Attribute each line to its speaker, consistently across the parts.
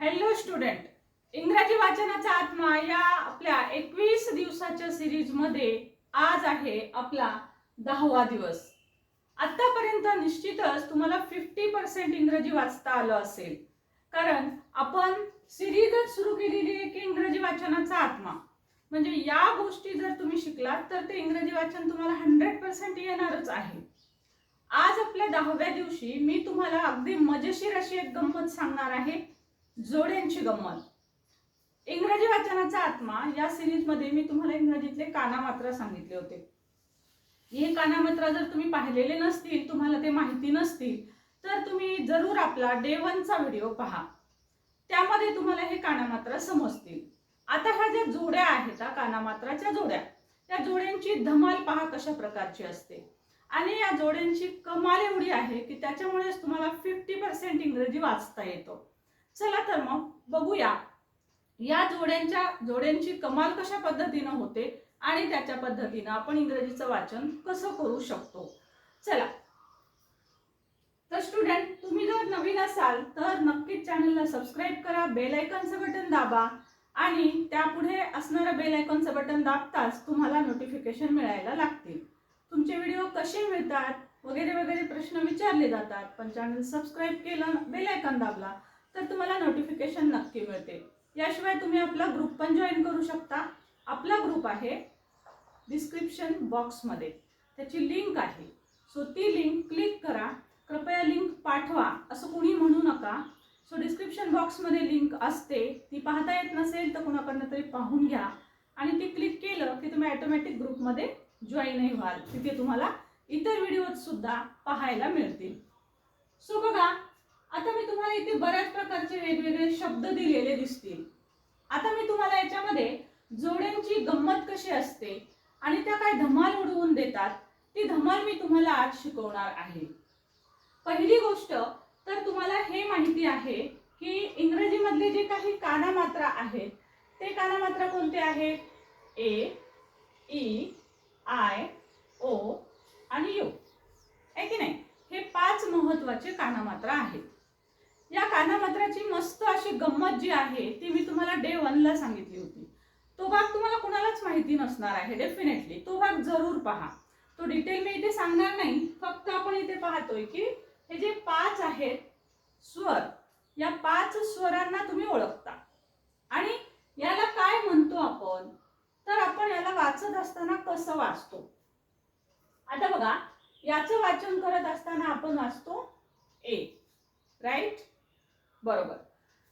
Speaker 1: Hello student इंग्रजी वाचनाचा आत्मा या आपल्या एकवीस दिवसाच्या सिरीजमध्ये आज आहे आपला दहावा दिवस. आतापर्यंत निश्चितच तुम्हाला फिफ्टी पर्सेंट इंग्रजी वाचता आलं असेल. कारण आपण सिरीजच सुरू केलेली आहे की इंग्रजी वाचनाचा आत्मा. म्हणजे या गोष्टी जर तुम्ही शिकलात तर ते इंग्रजी वाचन तुम्हाला हंड्रेड पर्सेंट येणारच आहे. आज आपल्या दहाव्या दिवशी मी तुम्हाला अगदी मजेशीर अशी एक गंमत सांगणार आहे. जोड्यांची गंमत. इंग्रजी वाचनाचा आत्मा या सिरीजमध्ये मी तुम्हाला इंग्रजीतले कानामात्रा सांगितले होते. हे कानामात्रा जर तुम्ही पाहिलेले नसतील तुम्हाला ते माहिती नसतील तर तुम्ही जरूर आपला डे वनचा व्हिडिओ पहा. त्यामध्ये तुम्हाला हे कानामात्रा समजतील. आता ह्या ज्या जोड्या आहेत त्या कानामात्राच्या जोड्या त्या जोड्यांची धमाल पहा कशा प्रकारची असते. आणि या जोड्यांची कमाल एवढी आहे की त्याच्यामुळेच तुम्हाला फिफ्टी पर्सेंट इंग्रजी वाचता येतो. चला तर मग बघूया. या जोड्यांच्या जोड्यांची कमाल कशा पद्धतीनं होते आणि त्याच्या पद्धतीनं आपण इंग्रजीचं वाचन कसं करू शकतो? चला. तर स्टुडंट तुम्ही जर नवीन असाल तर नक्कीच चॅनलला सबस्क्राईब करा बेल आयकॉनचं बटन दाबा आणि त्यापुढे असणारं बेल आयकॉनचं बटन दाबताच तुम्हाला नोटिफिकेशन मिळायला लागतील. तुमचे व्हिडिओ कसे मिळतात? वगैरे वगैरे प्रश्न विचारले जातात पण चॅनल सबस्क्राईब केलं बेल आयकॉन दाबला तर तुम्हाला नोटिफिकेशन नक्की मिळते. याशिवाय तुम्ही आपला ग्रुप पण जॉईन करू शकता. आपला ग्रुप आहे डिस्क्रिप्शन बॉक्समध्ये त्याची लिंक आहे. सो ती लिंक क्लिक करा. कृपया लिंक पाठवा. असं कुणी म्हणू नका. सो डिस्क्रिप्शन बॉक्समध्ये लिंक असते. ती पाहता येत नसेल तर कुणाकडनं तरी पाहून घ्या. आणि ती क्लिक केलं की तुम्ही ऑटोमॅटिक ग्रुपमध्ये जॉईनही व्हाल. तिथे तुम्हाला इतर व्हिडिओज सुद्धा पाहायला मिळतील. सो बघा आता मी तुम्हाला इथे बऱ्याच प्रकारचे वेगवेगळे शब्द दिलेले दिसतील. आता मी तुम्हाला याच्यामध्ये जोड्यांची गंमत कशी असते आणि त्या काय धमाल उडवून देतात ती धमाल मी तुम्हाला आज शिकवणार आहे. पहिली गोष्ट तर तुम्हाला हे माहिती आहे की इंग्रजीमधले जे काही कानामात्रा आहेत ते कानामात्रा कोणते आहेत? ए ई आय ओ आणि यू. आहे की नाही? हे पाच महत्त्वाचे कानामात्रा आहेत. या कानामात्राची मस्त अशी गंमत जी आहे ती मी तुम्हाला डे वनला सांगितली होती. तो भाग तुम्हाला कुणालाच माहिती नसणार आहे डेफिनेटली तो भाग जरूर पहा. तो डिटेल मी इथे सांगणार नाही फक्त आपण इथे पाहतोय की हे जे पाच आहेत स्वर या पाच स्वरांना तुम्ही ओळखता. आणि याला काय म्हणतो आपण? तर आपण याला वाचत असताना कसं वाचतो? आता बघा याचं वाचन करत असताना आपण वाचतो ए राईट बरोबर.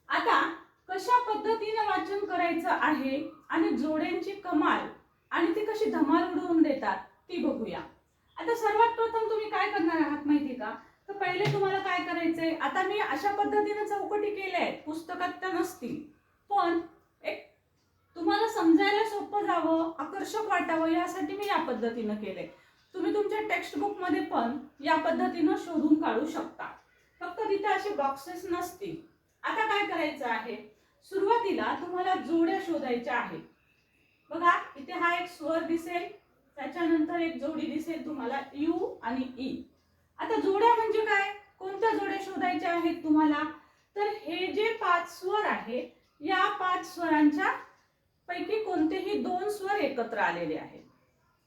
Speaker 1: आता कशा पद्धतीनं वाचन करायचं आहे आणि जोड्यांची कमाल आणि ती कशी धमाल उडवून देतात ती बघूया. आता सर्वात प्रथम तुम्ही काय करणार आहात माहिती का? तर पहिले तुम्हाला काय करायचंय? आता मी अशा पद्धतीने चौकटी केल्या आहेत पुस्तकात त्या नसतील. पण एक तुम्हाला समजायला सोपं जावं आकर्षक वाटावं यासाठी मी या पद्धतीनं केलंय. तुम्ही तुमच्या टेक्स्टबुकमध्ये पण या पद्धतीनं शोधून काढू शकता. फक्त तिथे असे बॉक्सेस नसतील. आता काय करायचं आहे? सुरुवातीला तुम्हाला जोड्या शोधायच्या आहेत. बघा इथे हा एक स्वर दिसेल त्याच्यानंतर एक जोडी दिसेल तुम्हाला यू आणि ई. आता जोड्या म्हणजे काय? कोणत्या जोड्या शोधायच्या आहेत तुम्हाला? तर हे जे पाच स्वर आहे या पाच स्वरांच्या पैकी कोणतेही दोन स्वर एकत्र आलेले आहेत.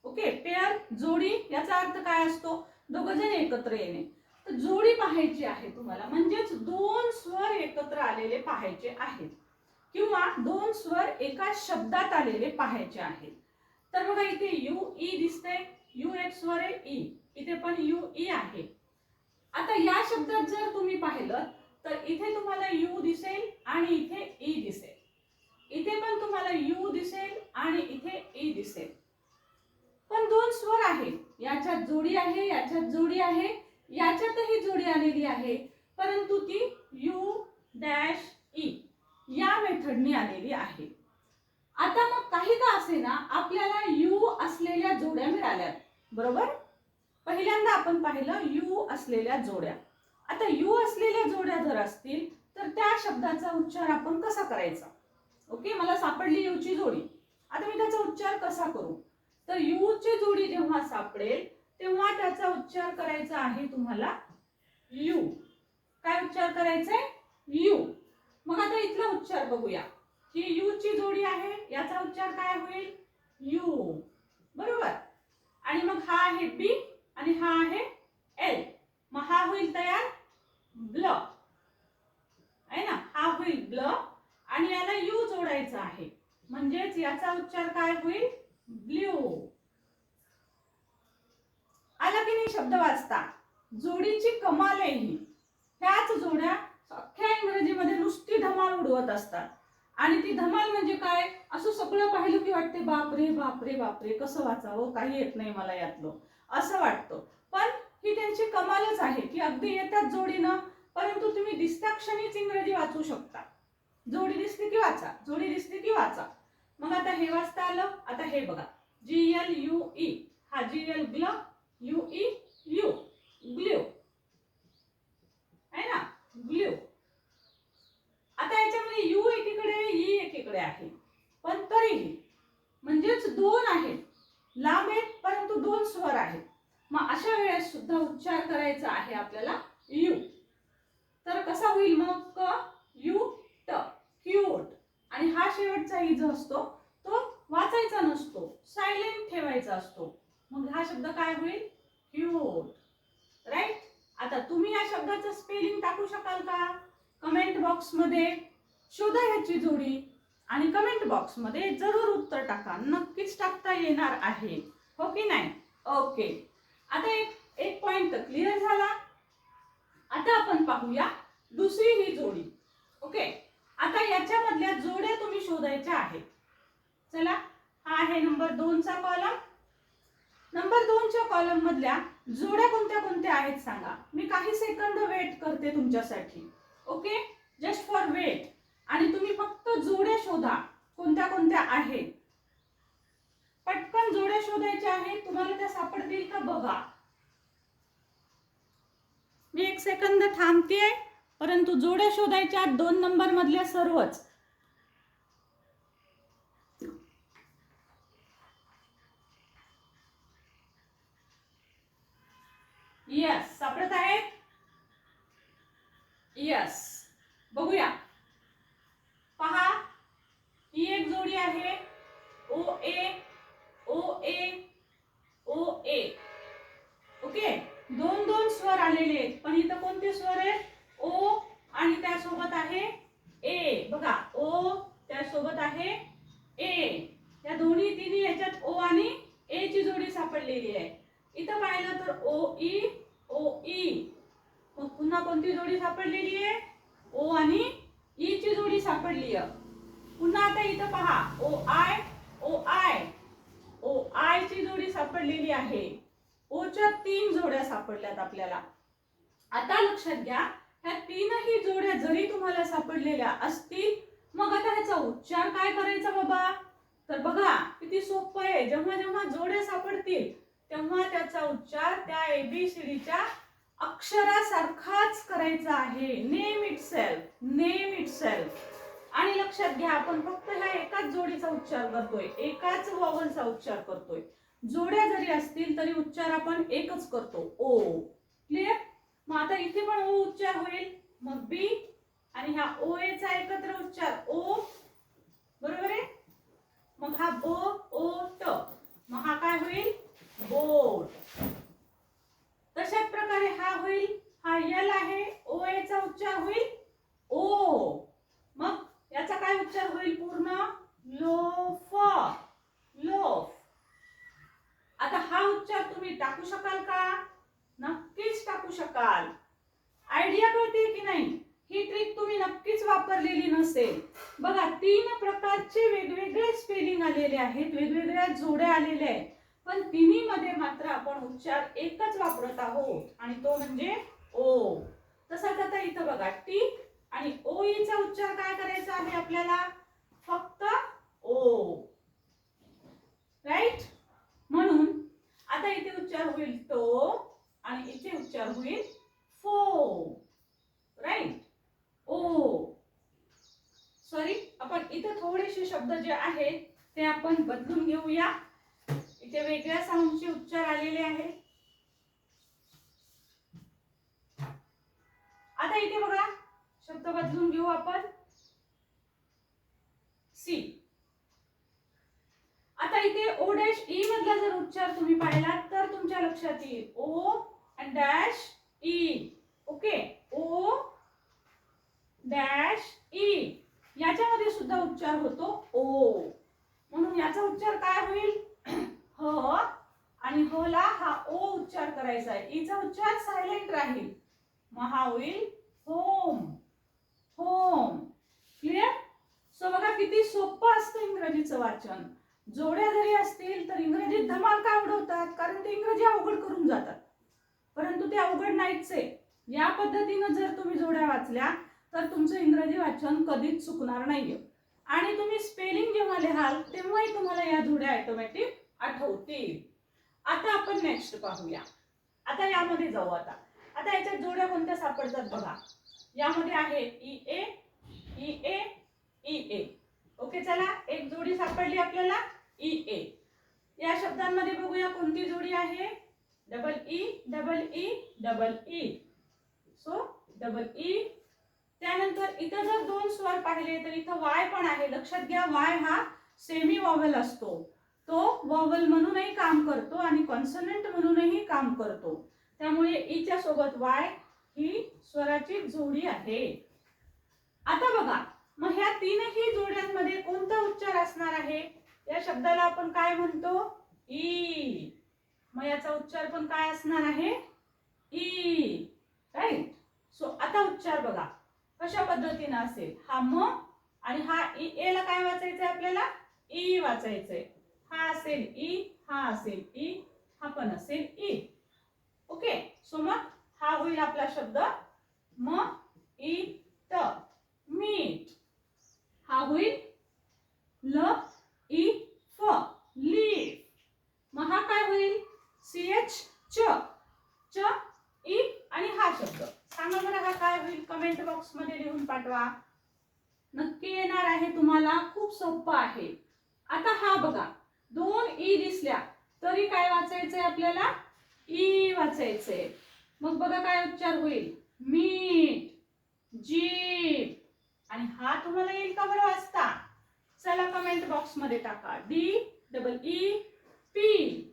Speaker 1: ओके पेअर जोडी याचा अर्थ काय असतो? दोघ जण एकत्र येणे. जोडी पाहायची आहे तुम्हाला. म्हणजेच दोन स्वर एकत्र आलेले पाहायचे आहेत. किंवा दोन स्वर एका शब्दात आलेले पाहायचे आहेत. तर बघा इथे यू ई दिसते. यू एक स्वर आहे ई. इथे पण यू ई आहे. आता या शब्दात जर तुम्ही पाहिलं तर इथे तुम्हाला यू दिसेल आणि इथे ई दिसेल. इथे पण तुम्हाला यू दिसेल आणि इथे ई दिसेल. पण दोन स्वर आहेत. याच्यात जोडी आहे याच्यात जोडी आहे. याच्यातही जोडी आलेली आहे. परंतु ती यू डॅश ई या मेथडनी आलेली आहे. आता मग काही का असेना आपल्याला यू असलेल्या जोड्या मिळाल्यात. बरोबर? पहिल्यांदा आपण पाहिलं यू असलेल्या जोड्या. आता यू असलेल्या जोड्या जर असतील तर त्या शब्दाचा उच्चार आपण कसा करायचा? ओके मला सापडली यूची जोडी. आता मी त्याचा उच्चार कसा करू? तर यू ची जोडी जेव्हा सापडेल तेव्हा त्याचा उच्चार करायचा आहे तुम्हाला यू. काय उच्चार करायचा आहे यू. मग आता इथला उच्चार बघूया. ही यू ची जोडी आहे याचा उच्चार काय होईल? यू. बरोबर? आणि मग हा आहे बी आणि हा आहे एल. मग हा होईल तयार ब्ल. आहे ना? हा होईल ब्ल आणि याला यू जोडायचा आहे. म्हणजेच याचा उच्चार काय होईल? ब्ल्यू. आला की नाही शब्द वाचता? जोडीची कमाल आहे ही ह्याच जोड्या अख्ख्या इंग्रजीमध्ये नुसती धमाल उडवत असतात. आणि ती धमाल म्हणजे काय? असं सगळं पाहिलं की वाटते बापरे बापरे बापरे कसं वाचावं? काही येत नाही मला यातलं. असं वाटतं. पण ही त्यांची कमालच आहे की अगदी येतात जोडीनं परंतु तुम्ही दिसता क्षणीच इंग्रजी वाचू शकता. जोडी दिसली की वाचा जोडी दिसली की वाचा. मग आता हे वाचता आलं आता हे बघा. G L U E. हा जी एल ग्ल यू ई यू ग्ल्यू. आहे ना? ग्ल्यू. आता याच्यामध्ये यू एकीकडे ई एकीकडे आहे. पण तरीही म्हणजेच दोन आहेत. लांब आहेत परंतु दोन स्वर आहेत. मग अशा वेळेस सुद्धा उच्चार करायचा आहे आपल्याला यू. तर कसा होईल मग? क यू ट क्यूट. आणि हा शेवटचा ई जो असतो तो वाचायचा नसतो. सायलेंट ठेवायचा असतो. मग हा शब्द काय होईल? क्यूट राईट आता तुम्ही या शब्दाचं स्पेलिंग टाकू शकाल का? कमेंट बॉक्समध्ये शोधा ह्याची जोडी आणि कमेंट बॉक्समध्ये जरूर उत्तर टाका. नक्कीच टाकता येणार आहे. हो की नाही? ओके आता एक एक पॉइंट क्लिअर झाला. आता आपण पाहूया दुसरी ही जोडी. ओके आता याच्यामधल्या जोड्या तुम्ही शोधायच्या आहेत. चला हा आहे नंबर दोनचा कॉलम नंबर दोनच्या कॉलम मधल्या जोड्या कोणत्या कोणत्या आहेत सांगा. मी काही सेकंद वेट करते तुमच्यासाठी. ओके जस्ट फॉर वेट आणि तुम्ही फक्त जोड्या शोधा. कोणत्या कोणत्या आहेत. पटकन जोड्या शोधायच्या आहेत तुम्हाला त्या सापडतील का बघा. मी एक सेकंद थांबतेय. परंतु जोड्या शोधायच्या दोन नंबर मधल्या सर्वच. यस सापडत आहेत यस बघूया. पहा. ही एक जोडी आहे. ओ ए ओ ए ओ ए ओके दोन दोन स्वर आलेले आहेत पण इथं कोणते स्वर आहेत ओ आणि त्यासोबत आहे ए बघा ओ त्यासोबत आहे ए या दोन्ही तिन्ही याच्यात ओ आणि ए ची जोडी सापडलेली आहे इथं पाहिलं तर ओ ई ओ ई मग पुन्हा कोणती जोडी सापडलेली आहे ओ आणि ई ची जोडी सापडली आहे पुन्हा आता इथं पहा O I O I O I ची जोडी सापडलेली आहे ओच्या तीन जोड्या सापडल्यात आपल्याला आता लक्षात घ्या ह्या तीनही जोड्या जरी तुम्हाला असतील. मग आता ह्याचा उच्चार काय करायचा बाबा? तर बघा किती सोपं आहे. जेव्हा जेव्हा जोड्या सापडतील तेव्हा त्याचा उच्चार त्या एबीसीडीच्या अक्षरासारखाच करायचा आहे. Name itself name itself आणि लक्षात घ्या आपण फक्त ह्या एकाच जोडीचा उच्चार करतोय. एकाच वॉवलचा उच्चार करतोय. जोड्या जरी असतील तरी उच्चार आपण एकच करतो. ओ क्लिअर मग आता इथे पण ओ उच्चार होईल. मग बी आणि ह्या ओ चा एकत्र उच्चार. ओ बरोबर आहे? मग हा बो ओ ट. मग हा काय होईल? बोट तशाच प्रकारे हा होईल हा यल आहे ओ चा उच्चार होईल ओ मग याचा काय उच्चार होईल पूर्ण लोफ लोफ आता हा उच्चार तुम्ही टाकू शकाल का नक्कीच टाकू शकाल आयडिया कळते की नाही ही ट्रिक तुम्ही नक्कीच वापरलेली नसेल बघा तीन प्रकारचे वेगवेगळे स्पेलिंग आलेले आहेत वेगवेगळ्या जोड्या आलेल्या आहेत पण तिन्ही मध्ये मात्र आपण उच्चार एकच वापरत आहोत आणि तो म्हणजे ओ तसाच आता इथं बघा टी आणि ओ चा उच्चार काय करायचा आहे आपल्याला फक्त ओ. राईट म्हणून आता इथे उच्चार होईल तो आणि इथे उच्चार होईल फो राईट ओ. सॉरी आपण इथे थोडेसे शब्द जे आहेत ते आपण बदलून घेऊया. इथे वेगळ्या साऊंडचे उच्चार आलेले आहेत. आता इथे बघा शब्द बदलून घेऊ आपण. सी. आता इथे ओ डॅश ई मधला जर उच्चार तुम्ही पाहिलात तर तुमच्या लक्षात येईल. O and dash E okay O dash E याच्यामध्ये सुद्धा उच्चार होतो ओ म्हणून याचा उच्चार काय होईल? ह आणि ह ला हा ओ उच्चार करायचा आहे. E ईचा उच्चार सायलेंट राहील. मग हा होईल होम होम क्लिअर सो बघा किती सोपं असतं इंग्रजीचं वाचन. जोड्या जरी असतील तर इंग्रजीत धमाल का उडवतात? कारण ते इंग्रजी अवघड करून जातात. परंतु ते अवघड नाहीच आहे. या पद्धतीनं जर तुम्ही जोड्या वाचल्या तर तुमचं इंग्रजी वाचन कधीच चुकणार नाहीये. आणि तुम्ही स्पेलिंग जेव्हा लिहाल तेव्हाही तुम्हाला या जोड्या ऑटोमॅटिक आठवतील. आता आपण नेक्स्ट पाहूया. आता यामध्ये जाऊ आता. आता याच्यात जोड्या कोणत्या सापडतात बघा. यामध्ये आहे E A E A E A. Okay चला एक जोडी सापडली आपल्याला ई ए. या शब्दांमध्ये बघूया कोणती जोडी आहे. Double E double E double E. So double E. त्यानंतर इथं जर दोन स्वर पाहिले तर इथं वाय पण आहे. लक्षात घ्या वाय हा सेमी वॉवल असतो. तो वॉवल म्हणूनही काम करतो आणि कॉन्सनंट म्हणूनही काम करतो. त्यामुळे ईच्या सोबत वाय ही स्वराची जोडी आहे. आता बघा मग ह्या तीनही जोड्यांमध्ये कोणता उच्चार असणार आहे? या शब्दाला आपण काय म्हणतो? ई. मग याचा उच्चार पण काय असणार आहे? ई. राईट सो आता उच्चार बघा. कशा पद्धतीनं असेल? हा म आणि हा ई. ए ला काय वाचायचंय आपल्याला? ई वाचायचंय. हा असेल ई हा असेल ई हा पण असेल ई. ओके सो मग हा होईल आपला शब्द म ई त मीठ. हा होईल? ल ई फ लीफ. मग हा काय होईल? सी एच च. च ई आणि हा शब्द. सांगा बरं हा काय होईल? कमेंट बॉक्समध्ये लिहून पाठवा. नक्की येणार आहे तुम्हाला. खूप सोपं आहे. आता हा बघा. दोन ई दिसल्या. तरी काय वाचायचंय आपल्याला? ई वाचायचंय. मग बघा काय उच्चार होईल. मीठ जीप आणि हा तुम्हाला येईल का बरं वाचता? चला कमेंट बॉक्समध्ये टाका. D double E P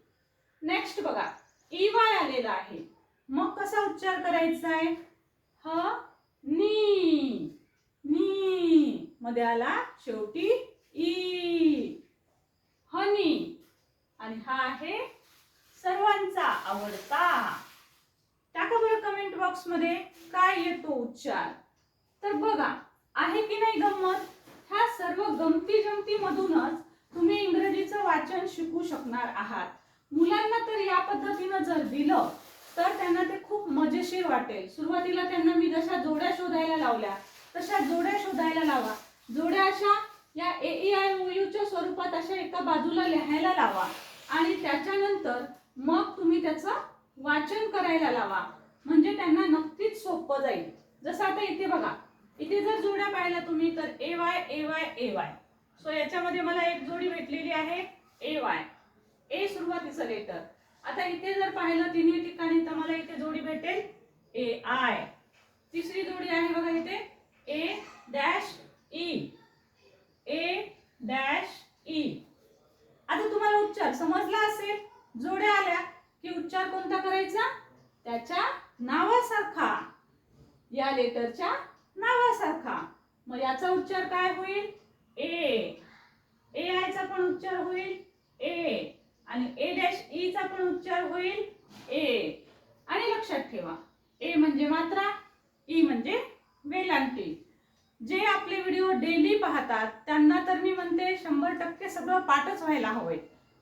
Speaker 1: next बघा. E, ई वाय आलेला आहे. मग कसा उच्चार करायचा आहे? ह नी. नी. मध्ये आला शेवटी ई हनी. आणि हा आहे सर्वांचा आवडता. टाका बरं कमेंट बॉक्समध्ये. काय येतो उच्चार? तर बघा. आहे की नाही गंमत? ह्या सर्व गमती जमती मधूनच तुम्ही इंग्रजीचं वाचन शिकू शकणार आहात. मुलांना तर या पद्धतीनं जर दिलं तर त्यांना ते खूप मजेशीर वाटेल. सुरुवातीला त्यांना मी जशा जोड्या शोधायला लावल्या तशा जोड्या शोधायला लावा. जोड्या अशा या ए ई आय ओ यूच्या स्वरूपात अशा एका बाजूला लिहायला लावा. आणि त्याच्यानंतर मग तुम्ही त्याचं वाचन करायला लावा. म्हणजे त्यांना नक्कीच सोपं जाईल. जसं आता इथे बघा इथे जर जोड्या पाहिल्या तुम्ही तर A Y A Y A Y so याच्यामध्ये मला एक जोडी भेटलेली आहे ए वाय ए सुरुवातीचं लेटर आता इथे जर पाहिलं तिन्ही ठिकाणी तर मला इथे जोडी भेटेल ए आय तिसरी जोडी आहे बघा इथे A dash E A dash E आता तुम्हाला उच्चार समजला असेल? जोड्या आल्या की उच्चार कोणता करायचा? त्याच्या नावासारखा या लेटरच्या नावासारखा. मग याचा उच्चार काय होईल? ए. ए आयचा पण उच्चार होईल? ए. आणि ए डॅश ई चा पण उच्चार होईल? ए. आणि लक्षात ठेवा. ए म्हणजे मात्रा ई म्हणजे वेलांटी. जे आपले व्हिडिओ डेली पाहतात त्यांना तर मी म्हणते शंभर टक्के सगळं पाठच व्हायला हवंय.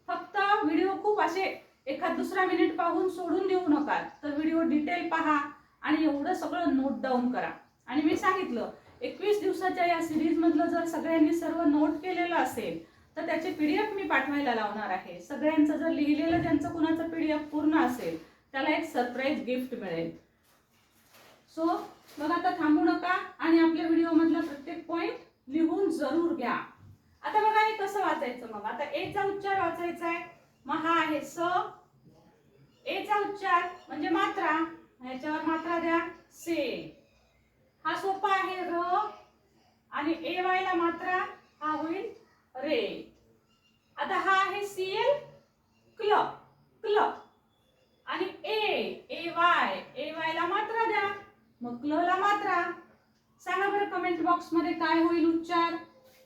Speaker 1: फक्त व्हिडिओ खूप असे एखाद दुसरा मिनिट पाहून सोडून देऊ नका. तर व्हिडिओ डिटेल पहा आणि एवढं सगळं नोट डाऊन करा. आणि मी सांगितलं एकवीस दिवसाच्या या सिरीजमधलं जर सगळ्यांनी सर्व नोट केलेलं असेल तर त्याचे पीडीएफ मी पाठवायला लावणार आहे. सगळ्यांचं जर लिहिलेलं ज्यांचं कुणाचं पीडीएफ पूर्ण असेल त्याला एक सरप्राईज गिफ्ट मिळेल. सो मग आता थांबू नका आणि आपल्या व्हिडिओमधला प्रत्येक पॉईंट लिहून जरूर घ्या. आता बघा हे कसं वाचायचं मग? आता ए चा उच्चार वाचायचा आहे. मग हा आहे स. ए चा उच्चार म्हणजे मात्रा. ह्याच्यावर मात्रा द्या. से. हा सोपा आहे र आणि ए वायला मात्रा हा होईल रे आता हा आहे सी एल क्ल क्ल आणि ए ए वाय ए वायला मात्रा द्या. मग क्लला मात्रा. सांगा बरं कमेंट बॉक्समध्ये काय होईल उच्चार.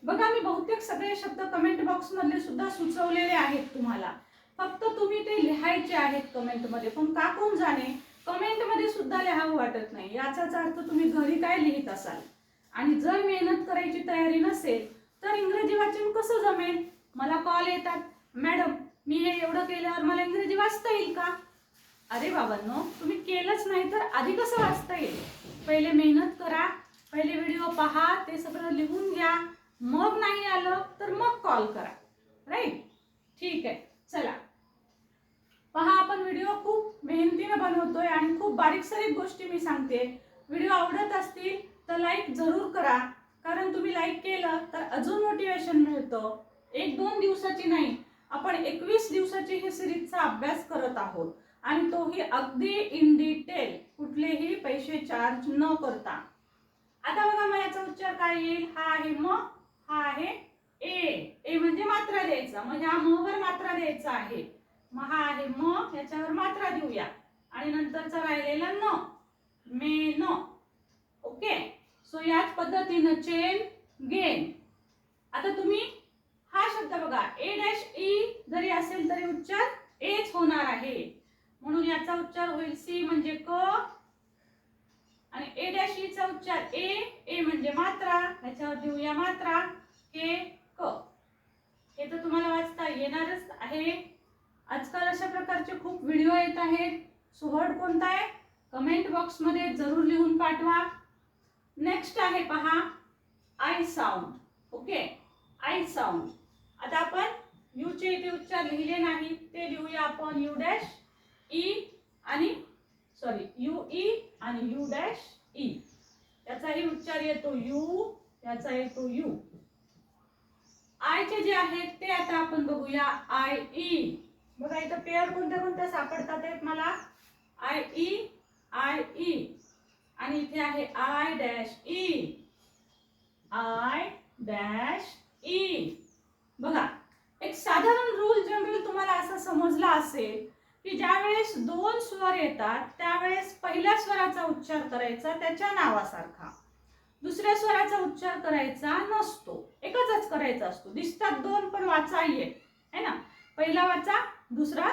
Speaker 1: बघा मी बहुतेक सगळे शब्द कमेंट बॉक्स मधले सुद्धा सुचवलेले आहेत तुम्हाला. फक्त तुम्ही ते लिहायचे आहेत कमेंटमध्ये. पण का कोण जाणे? कमेंटमध्ये सुद्धा लिहावं वाटत नाही. याचाच अर्थ तुम्ही घरी काय लिहित असाल? आणि जर मेहनत करायची तयारी नसेल तर इंग्रजी वाचन कसं जमेल? मला कॉल येतात. मॅडम मी हे एवढं केल्यावर मला इंग्रजी वाचता येईल का? अरे बाबांनो तुम्ही केलंच नाही तर आधी कसं वाचता येईल? पहिले मेहनत करा पहिले व्हिडिओ पहा ते सगळं लिहून घ्या. मग नाही आलं तर मग कॉल करा. राईट ठीक आहे. चला. पहा आपण व्हिडिओ खूप मेहनतीनं बनवतोय आणि खूप बारीक सारीक गोष्टी मी सांगते. व्हिडिओ आवडत असतील तर लाईक जरूर करा. कारण तुम्ही लाईक केलं तर अजून मोटिवेशन मिळतं. एक दोन दिवसाची नाही आपण एकवीस दिवसाची ही सिरीजचा अभ्यास करत आहोत. आणि तोही अगदी इन डिटेल कुठलेही पैसे चार्ज न करता. आता बघा मग याचा उच्चार काय येईल? हा आहे म हा आहे ए. ए म्हणजे मात्रा द्यायचा म्हणजे हा म वर मात्रा द्यायचा आहे. महा आहे म याच्यावर मात्रा देऊया. आणि नंतरचा राहिलेला न मे न. ओके? सो याच पद्धतीनं चेन गेन आता तुम्ही हा शब्द बघा. ए डॅश ई जरी असेल तरी उच्चार एच होणार आहे. म्हणून याचा उच्चार होईल सी म्हणजे क. आणि ए डॅश ईचा उच्चार ए ए म्हणजे मात्रा. याच्यावर देऊया मात्रा. के क हे तर तुम्हाला वाचता येणारच आहे. आजकाल अशा प्रकारचे खूप व्हिडिओ येत आहेत. सुहड कोणता आहे? कमेंट बॉक्समध्ये जरूर लिहून पाठवा. नेक्स्ट आहे पहा I sound okay I sound आता आपण यूचे इथे उच्चार लिहिले नाही. ते लिहूया आपण यू डॅश ई आणि सॉरी यू ई आणि यू डॅश ई e. त्याचाही उच्चार येतो यू त्याचा येतो यू आयचे जे आहेत ते आता आपण बघूया. आय ई बघा इथं पेअर कोणत्या कोणत्या सापडतात आहेत मला? आय ई आय ई आणि इथे आहे I dash E I dash E बघा एक साधारण रूल जनरल तुम्हाला असा समजला असेल की ज्यावेळेस दोन स्वर येतात त्यावेळेस पहिल्या स्वराचा उच्चार करायचा त्याच्या नावासारखा. दुसऱ्या स्वराचा उच्चार करायचा नसतो. एकच करायचा असतो. दिसतात दोन पण वाचा येत है ना? पहिला वाचा दुसरा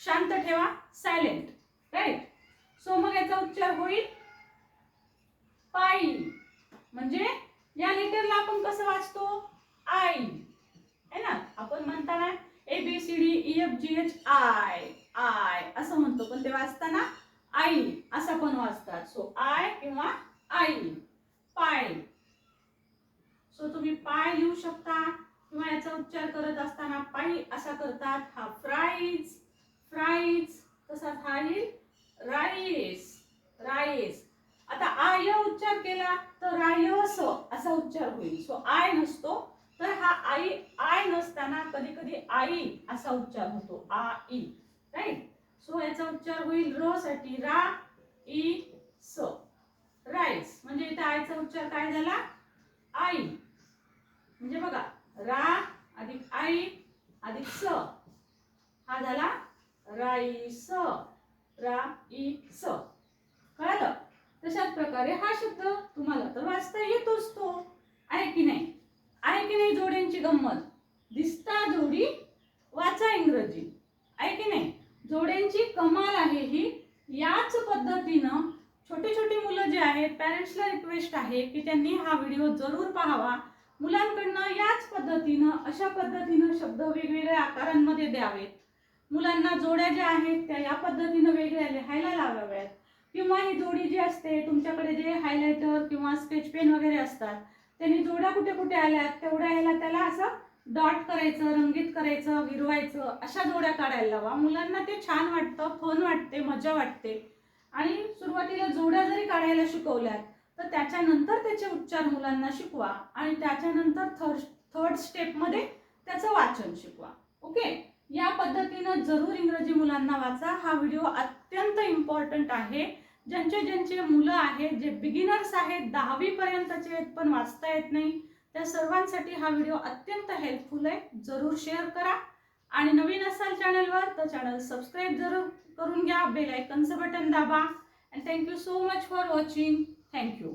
Speaker 1: शांत ठेवा सायलेंट राईट सो मग याचा उच्चार होईल पाई म्हणजे या लेटरला आपण कसं वाचतो? आई है ना? आपण म्हणताना A B C D E F G H I I असं म्हणतो. पण ते वाचताना आई असं पण वाचतात. सो आय किंवा आई पाय सो तुम्ही पाय लिहू शकता. किंवा याचा उच्चार करत असताना पायी असा करतात. हा फ्राईज फ्राईज तसाच हा येईल राईस राईस आता आय उच्चार केला तर रायस असा उच्चार होईल. सो आय नसतो तर हा आई आय नसताना कधी कधी आई असा उच्चार होतो. आ ई राईट सो याचा उच्चार होईल र साठी. रा ई स राईस म्हणजे इथे आयचा उच्चार काय झाला? आई. म्हणजे बघा रा अधिक आई अधिक स. हा झाला राई स रा ई स कळालं? तशाच प्रकारे हा शब्द तुम्हाला तर वाचता येतोच तो. आहे की नाही? आहे की नाही जोड्यांची गंमत? दिसता जोडी वाचा इंग्रजी. आहे की नाही? जोड्यांची कमाल आहे ही. याच पद्धतीनं छोटे छोटे मुलं जे आहेत पॅरेंट्सला रिक्वेस्ट आहे की त्यांनी हा व्हिडिओ जरूर पाहावा. मुलांकडनं याच पद्धतीनं अशा पद्धतीनं शब्द वेगवेगळ्या आकारांमध्ये द्यावेत. मुलांना जोड्या ज्या आहेत त्या या पद्धतीनं वेगळ्या लिहायला लावाव्यात. किंवा ही जोडी जी असते तुमच्याकडे जे हायलायटर किंवा स्केच पेन वगैरे असतात त्यांनी जोड्या कुठे कुठे आल्यात तेवढ्या ह्याला त्याला असं डॉट करायचं रंगीत करायचं गिरवायचं अशा जोड्या काढायला लावा. मुलांना ते छान वाटतं फन वाटते मजा वाटते. आणि सुरुवातीला जोड्या जरी काढायला शिकवल्यात तर त्याच्यानंतर त्याचे उच्चार मुलांना शिकवा आणि त्याच्यानंतर थर्ड थर्ड स्टेपमध्ये त्याचं वाचन शिकवा. ओके या पद्धतीनं जरूर इंग्रजी मुलांना वाचा. हा व्हिडिओ अत्यंत इम्पॉर्टंट आहे. ज्यांचे ज्यांचे मुलं आहेत जे बिगिनर्स आहेत दहावीपर्यंतचे आहेत पण वाचता येत नाही त्या सर्वांसाठी हा व्हिडिओ अत्यंत हेल्पफुल आहे. जरूर शेअर करा. आणि नवीन असाल चॅनलवर तर चॅनल सबस्क्राईब जरूर करून घ्या. बेल आयकनचं बटन दाबा. And thank you so much for watching thank you